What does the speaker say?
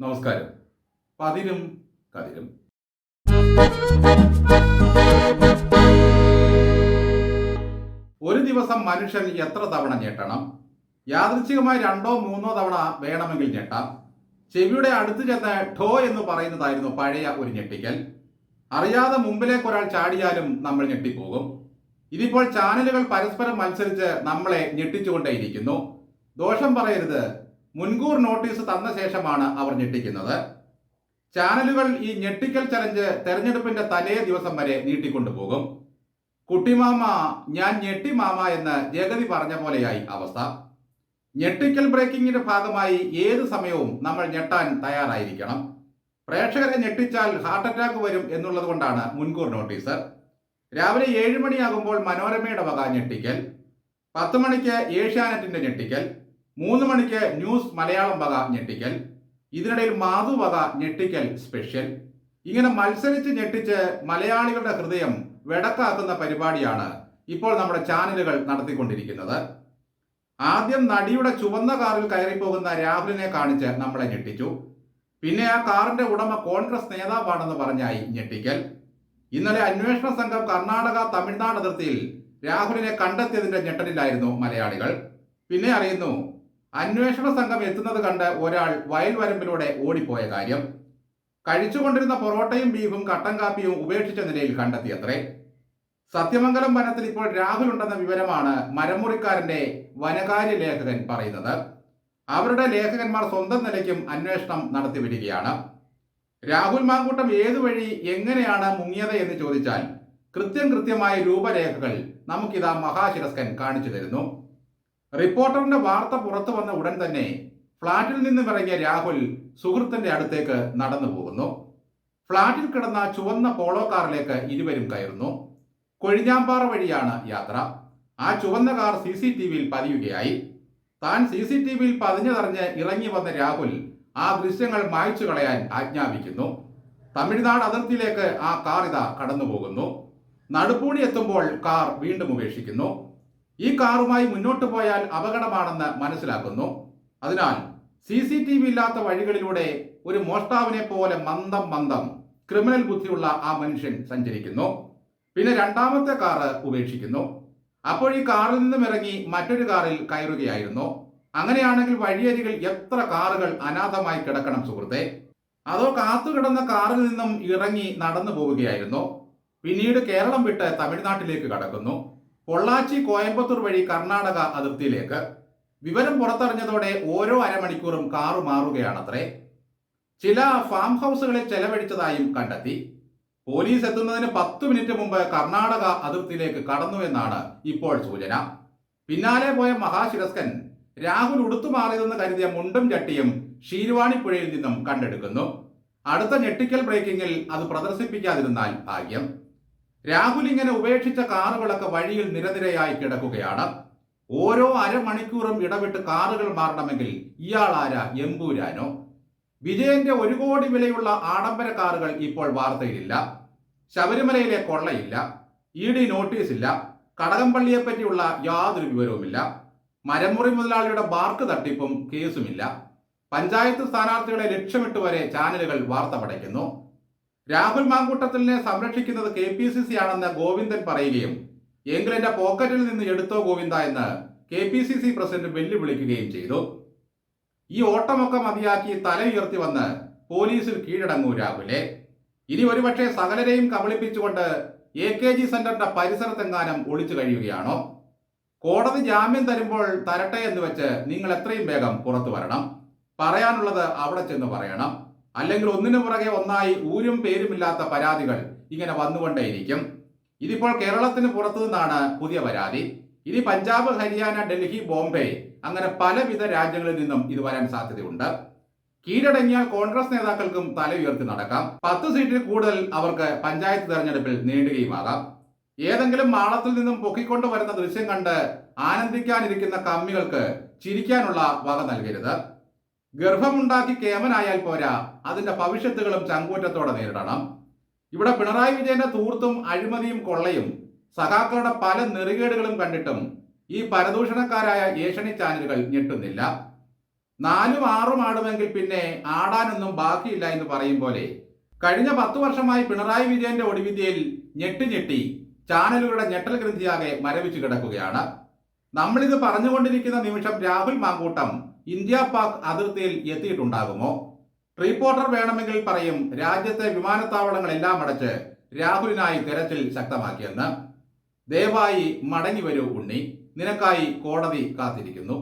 നമസ്കാരം. പതിരും കതിരും. ഒരു ദിവസം മനുഷ്യൻ എത്ര തവണ ഞെട്ടണം? യാദൃച്ഛികമായി രണ്ടോ മൂന്നോ തവണ വേണമെങ്കിൽ ഞെട്ടാം. ചെവിയുടെ അടുത്ത് ചെന്ന് ഠോ എന്ന് പറയുന്നതായിരുന്നു പഴയ ഒരു ഞെട്ടിക്കൽ. അറിയാതെ മുമ്പിലേക്ക് ഒരാൾ ചാടിയാലും നമ്മൾ ഞെട്ടിപ്പോകും. ഇതിപ്പോൾ ചാനലുകൾ പരസ്പരം മത്സരിച്ച് നമ്മളെ ഞെട്ടിച്ചുകൊണ്ടേയിരിക്കുന്നു. ദോഷം പറയരുത്. മുൻകൂർ നോട്ടീസ് തന്ന ശേഷമാണ് അവർ ഞെട്ടിക്കുന്നത്. ചാനലുകൾ ഈ ഞെട്ടിക്കൽ ചലഞ്ച് തെരഞ്ഞെടുപ്പിന്റെ തലേ ദിവസം വരെ നീട്ടിക്കൊണ്ടുപോകും. കുട്ടിമാമ ഞാൻ ഞെട്ടി മാമ എന്ന് ജഗതി പറഞ്ഞ പോലെയായി അവസ്ഥ. ഞെട്ടിക്കൽ ബ്രേക്കിംഗിന്റെ ഭാഗമായി ഏത് സമയവും നമ്മൾ ഞെട്ടാൻ തയ്യാറായിരിക്കണം. പ്രേക്ഷകരെ ഞെട്ടിച്ചാൽ ഹാർട്ട് അറ്റാക്ക് വരും എന്നുള്ളത് കൊണ്ടാണ് മുൻകൂർ നോട്ടീസ്. രാവിലെ ഏഴ് മണിയാകുമ്പോൾ മനോരമയുടെ വക ഞെട്ടിക്കൽ. പത്ത് മണിക്ക് ഏഷ്യാനെറ്റിന്റെ ഞെട്ടിക്കൽ. മൂന്ന് മണിക്ക് ന്യൂസ് മലയാളം വക ഞെട്ടിക്കൽ. ഇതിനിടയിൽ മാധു വക ഞെട്ടിക്കൽ സ്പെഷ്യൽ ഇങ്ങനെ മത്സരിച്ച് ഞെട്ടിച്ച് മലയാളികളുടെ ഹൃദയം വെടക്കാക്കുന്ന പരിപാടിയാണ് ഇപ്പോൾ നമ്മുടെ ചാനലുകൾ നടത്തിക്കൊണ്ടിരിക്കുന്നത്. ആദ്യം നടിയുടെ ചുവന്ന കാറിൽ കയറിപ്പോകുന്ന രാഹുലിനെ കാണിച്ച് നമ്മളെ ഞെട്ടിച്ചു. പിന്നെ ആ കാറിന്റെ ഉടമ കോൺഗ്രസ് നേതാവാണെന്ന് പറഞ്ഞായി ഞെട്ടിക്കൽ. ഇന്നലെ അന്വേഷണ സംഘം കർണാടക തമിഴ്നാട് അതിർത്തിയിൽ രാഹുലിനെ കണ്ടെത്തിയതിന്റെ ഞെട്ടലിലായിരുന്നു മലയാളികൾ. പിന്നെ അറിയുന്നു അന്വേഷണ സംഘം എത്തുന്നത് കണ്ട് ഒരാൾ വയൽ വരമ്പിലൂടെ ഓടിപ്പോയ കാര്യം. കഴിച്ചുകൊണ്ടിരുന്ന പൊറോട്ടയും ബീഫും കട്ടൻ കാപ്പിയും ഉപേക്ഷിച്ച നിലയിൽ കണ്ടെത്തിയത്രേ. സത്യമംഗലം വനത്തിൽ ഇപ്പോൾ രാഹുൽ ഉണ്ടെന്ന വിവരമാണ് മരമുറിക്കാരന്റെ വനകാര്യ ലേഖകൻ പറയുന്നത്. അവരുടെ ലേഖകന്മാർ സ്വന്തം നിലയ്ക്കും അന്വേഷണം നടത്തി രാഹുൽ മാങ്കൂട്ടം ഏതു വഴി എങ്ങനെയാണ് മുങ്ങിയത് എന്ന് ചോദിച്ചാൽ കൃത്യം കൃത്യമായ രൂപരേഖകൾ നമുക്കിതാ മഹാശിരസ്കൻ കാണിച്ചു തരുന്നു. റിപ്പോർട്ടറിന്റെ വാർത്ത പുറത്തു വന്ന ഉടൻ തന്നെ ഫ്ളാറ്റിൽ നിന്ന് ഇറങ്ങിയ രാഹുൽ സുഹൃത്തിന്റെ അടുത്തേക്ക് നടന്നു പോകുന്നു. ഫ്ളാറ്റിൽ കിടന്ന ചുവന്ന പോളോ കാറിലേക്ക് ഇരുവരും കയറുന്നു. കൊഴിഞ്ഞാമ്പാറ വഴിയാണ് യാത്ര. ആ ചുവന്ന കാർ സി സി ടി വിയിൽ പതിയുകയായി. താൻ സി സി ടി വിയിൽ പതിഞ്ഞതറിഞ്ഞ് ഇറങ്ങി വന്ന രാഹുൽ ആ ദൃശ്യങ്ങൾ മായ്ച്ചു കളയാൻ ആജ്ഞാപിക്കുന്നു. തമിഴ്നാട് അതിർത്തിയിലേക്ക് ആ കാർ ഇതാ കടന്നുപോകുന്നു. നടുപ്പൂണി എത്തുമ്പോൾ കാർ വീണ്ടും ഉപേക്ഷിക്കുന്നു. ഈ കാറുമായി മുന്നോട്ട് പോയാൽ അപകടമാണെന്ന് മനസ്സിലാക്കുന്നു. അതിനാൽ സി സി ടി വി ഇല്ലാത്ത വഴികളിലൂടെ ഒരു മോഷ്ടാവിനെ പോലെ മന്ദം മന്ദം ക്രിമിനൽ ബുദ്ധിയുള്ള ആ മനുഷ്യൻ സഞ്ചരിക്കുന്നു. പിന്നെ രണ്ടാമത്തെ കാറ് ഉപേക്ഷിക്കുന്നു. അപ്പോൾ ഈ കാറിൽ നിന്നും ഇറങ്ങി മറ്റൊരു കാറിൽ കയറുകയായിരുന്നു. അങ്ങനെയാണെങ്കിൽ വഴിയരികിൽ എത്ര കാറുകൾ അനാഥമായി കിടക്കണം സുഹൃത്തെ? അതോ കാത്തു കിടന്ന കാറിൽ നിന്നും ഇറങ്ങി നടന്നു പോവുകയായിരുന്നു. പിന്നീട് കേരളം വിട്ട് തമിഴ്നാട്ടിലേക്ക് കടക്കുന്നു. പൊള്ളാച്ചി കോയമ്പത്തൂർ വഴി കർണാടക അതിർത്തിയിലേക്ക് വിവരം പുറത്തറിഞ്ഞതോടെ ഓരോ അരമണിക്കൂറും കാറു മാറുകയാണത്രേ. ചില ഫാം ഹൗസുകളിൽ ചെലവഴിച്ചതായും കണ്ടെത്തി. പോലീസ് എത്തുന്നതിന് പത്ത് മിനിറ്റ് മുമ്പ് കർണാടക അതിർത്തിയിലേക്ക് കടന്നു എന്നാണ് ഇപ്പോൾ സൂചന. പിന്നാലെ പോയ മഹാശിരസ്കൻ രാഹുൽ ഉടുത്തുമാറിയതെന്ന് കരുതിയ മുണ്ടും ചട്ടിയും ഷീരുവാണിപ്പുഴയിൽ പുഴയിൽ നിന്നും കണ്ടെടുക്കുന്നു. അടുത്ത ഞെട്ടിക്കൽ ബ്രേക്കിംഗിൽ അത് പ്രദർശിപ്പിക്കാതിരുന്നാൽ ഭാഗ്യം. രാഹുൽ ഇങ്ങനെ ഉപേക്ഷിച്ച കാറുകളൊക്കെ വഴിയിൽ നിരനിരയായി കിടക്കുകയാണ്. ഓരോ അരമണിക്കൂറും ഇടവിട്ട് കാറുകൾ മാറണമെങ്കിൽ ഇയാൾ ആരാ? എമ്പൂരാനോ. വിജയന്റെ ഒരു കോടി വിലയുള്ള ആഡംബര കാറുകൾ ഇപ്പോൾ വാർത്തയിലില്ല. ശബരിമലയിലെ കൊള്ളയില്ല. E D നോട്ടീസില്ല. കടകംപള്ളിയെ പറ്റിയുള്ള യാതൊരു വിവരവുമില്ല. മരമുറി മുതലാളിയുടെ ബാർക്ക് തട്ടിപ്പും കേസുമില്ല. പഞ്ചായത്ത് സ്ഥാനാർത്ഥികളെ ലക്ഷ്യമിട്ട് വരെ ചാനലുകൾ വാർത്ത പടയ്ക്കുന്നു രാഹുൽ മാങ്കൂട്ടത്തിലിനെ സംരക്ഷിക്കുന്നത് കെ പി സി സി ആണെന്ന് ഗോവിന്ദൻ പറയുകയും എങ്കിൽ എന്റെ പോക്കറ്റിൽ നിന്ന് എടുത്തോ ഗോവിന്ദ എന്ന് K P C C president വെല്ലുവിളിക്കുകയും ചെയ്തു. ഈ ഓട്ടമൊക്കെ മതിയാക്കി തല ഉയർത്തി വന്ന് പോലീസിൽ കീഴടങ്ങൂ രാഹുലെ. ഇനി ഒരുപക്ഷെ സകലരെയും കബളിപ്പിച്ചുകൊണ്ട് എ കെ ജി സെന്ററിന്റെ പരിസരത്തെങ്ങാനും ഒളിച്ചു കഴിയുകയാണോ? കോടതി ജാമ്യം തരുമ്പോൾ തരട്ടെ എന്ന് വെച്ച് നിങ്ങൾ എത്രയും വേഗം പുറത്തു വരണം. പറയാനുള്ളത് അവിടെ ചെന്ന് പറയണം. അല്ലെങ്കിൽ ഒന്നിനു പുറകെ ഒന്നായി ഊരും പേരുമില്ലാത്ത പരാതികൾ ഇങ്ങനെ വന്നുകൊണ്ടേയിരിക്കും. ഇതിപ്പോൾ കേരളത്തിന് പുറത്തു നിന്നാണ് പുതിയ പരാതി. ഇനി പഞ്ചാബ് ഹരിയാന ഡൽഹി ബോംബെ അങ്ങനെ പലവിധ രാജ്യങ്ങളിൽ നിന്നും ഇത് വരാൻ സാധ്യതയുണ്ട്. കീഴടങ്ങിയാൽ കോൺഗ്രസ് നേതാക്കൾക്കും തല ഉയർത്തി നടക്കാം. പത്ത് സീറ്റിൽ കൂടുതൽ അവർക്ക് പഞ്ചായത്ത് തെരഞ്ഞെടുപ്പിൽ നേടുകയുമാകാം. ഏതെങ്കിലും മാളത്തിൽ നിന്നും പൊക്കിക്കൊണ്ടു വരുന്ന ദൃശ്യം കണ്ട് ആനന്ദിക്കാനിരിക്കുന്ന കമ്മികൾക്ക് ചിരിക്കാനുള്ള വക നൽകരുത്. ഗർഭമുണ്ടാക്കി കേമനായാൽ പോരാ. അതിന്റെ ഭവിഷ്യത്തുകളും ചങ്കൂറ്റത്തോടെ നേരിടണം. ഇവിടെ പിണറായി വിജയന്റെ തൂർത്തും അഴിമതിയും കൊള്ളയും സഖാക്കളുടെ പല നെറികേടുകളും കണ്ടിട്ടും ഈ പരദൂഷണക്കാരായ ഏഷണി ചാനലുകൾ ഞെട്ടുന്നില്ല. നാലും ആറും ആടുമെങ്കിൽ പിന്നെ ആടാനൊന്നും ബാക്കിയില്ല എന്ന് പറയും പോലെ കഴിഞ്ഞ പത്തു വർഷമായി പിണറായി വിജയന്റെ ഒടിവിദ്യയിൽ ഞെട്ടി ഞെട്ടി ചാനലുകളുടെ ഞെട്ടൽ ഗ്രന്ഥിയാകെ മരവിച്ചു കിടക്കുകയാണ്. നമ്മളിത് പറഞ്ഞുകൊണ്ടിരിക്കുന്ന നിമിഷം രാഹുൽ മാങ്കൂട്ടം ഇന്ത്യ പാക് അതിർത്തിയിൽ എത്തിയിട്ടുണ്ടാകുമോ? റിപ്പോർട്ടർ വേണമെങ്കിൽ പറയും രാജ്യത്തെ വിമാനത്താവളങ്ങളെല്ലാം അടച്ച് രാഹുലിനായി തെരച്ചിൽ ശക്തമാക്കിയെന്ന്. ദയവായി മടങ്ങി വരൂ ഉണ്ണി. നിനക്കായി കോടതി കാത്തിരിക്കുന്നു.